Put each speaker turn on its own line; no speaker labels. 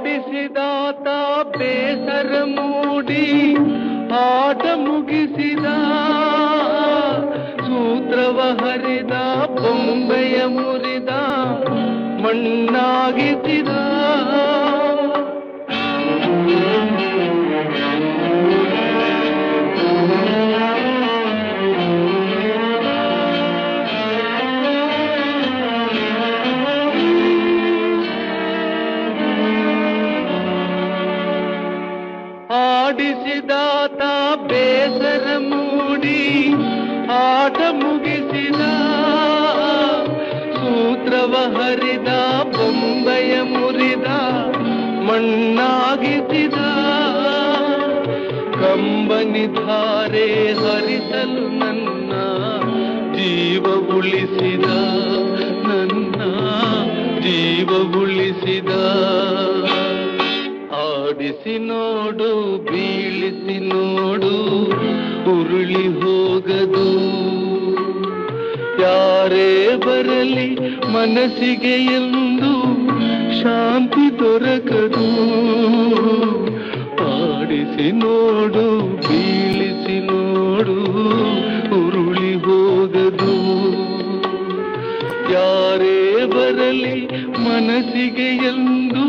ಆಡಿಸಿದಾತ ಬೇಸರ ಮೂಡಿ ಆಟ ಮುಗಿಸಿದ. ಸೂತ್ರವ ಹರಿದ ಬೊಂಬೆಯ ಮುರಿದ ಮಣ್ಣಾಗಿಸಿದ ಆಡಿಸಿದಾತ ಬೇಸರ ಮೂಡಿ ಆಟ ಮುಗಿಸಿದ. ಸೂತ್ರವ ಹರಿದ, ಬೊಂಬೆಯ ಮುರಿದ, ಮಣ್ಣಾಗಿಸಿದ. ಕಂಬನಿ ಧಾರೆ ಹರಿಸಲು ನನ್ನ ಜೀವ ಉಳಿಸಿದ. ನನ್ನ ಜೀವ ಉಳಿಸಿದ. ಆಡಿಸಿ ನೋಡು, ಬೀಳಿಸಿ ನೋಡು, ಉರುಳಿ ಹೋಗದು. ಯಾರೇ ಬರಲಿ ಮನಸ್ಸಿಗೆ ಎಂದು ಶಾಂತಿ ದೊರಕದು. ಆಡಿಸಿ ನೋಡು, ಬೀಳಿಸಿ ನೋಡು, ಉರುಳಿ ಹೋಗದು. ಯಾರೇ ಬರಲಿ ಮನಸ್ಸಿಗೆ ಎಂದು